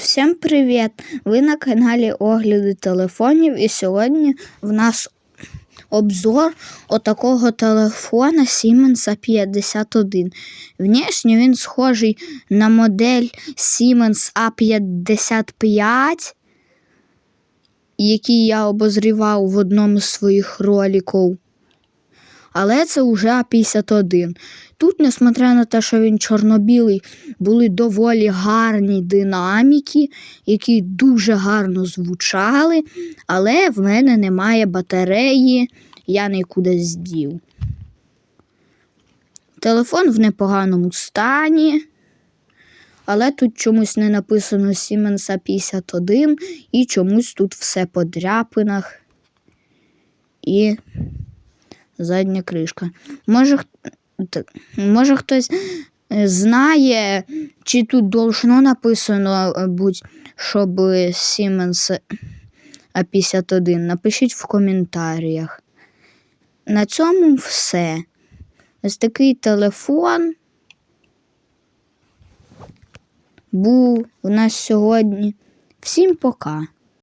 Всім привіт! Ви на каналі Огляди телефонів, і сьогодні в нас обзор отакого телефона Siemens A51. Внешне він схожий на модель Siemens A55, який я обозрівав в одному з своїх роликів. Але це вже А51. Тут, несмотря на те, що він чорно-білий, були доволі гарні динаміки, які дуже гарно звучали, але в мене немає батареї, я нікуди здів. Телефон в непоганому стані, але тут чомусь не написано Siemens A51 і чомусь тут все по дряпинах і задня кришка. Може, може хтось е, знає, чи тут должно написано е, будь, щоб Siemens A51. Напишіть в коментарях. На цьому все. Ось такий телефон був у нас сьогодні. Всім пока!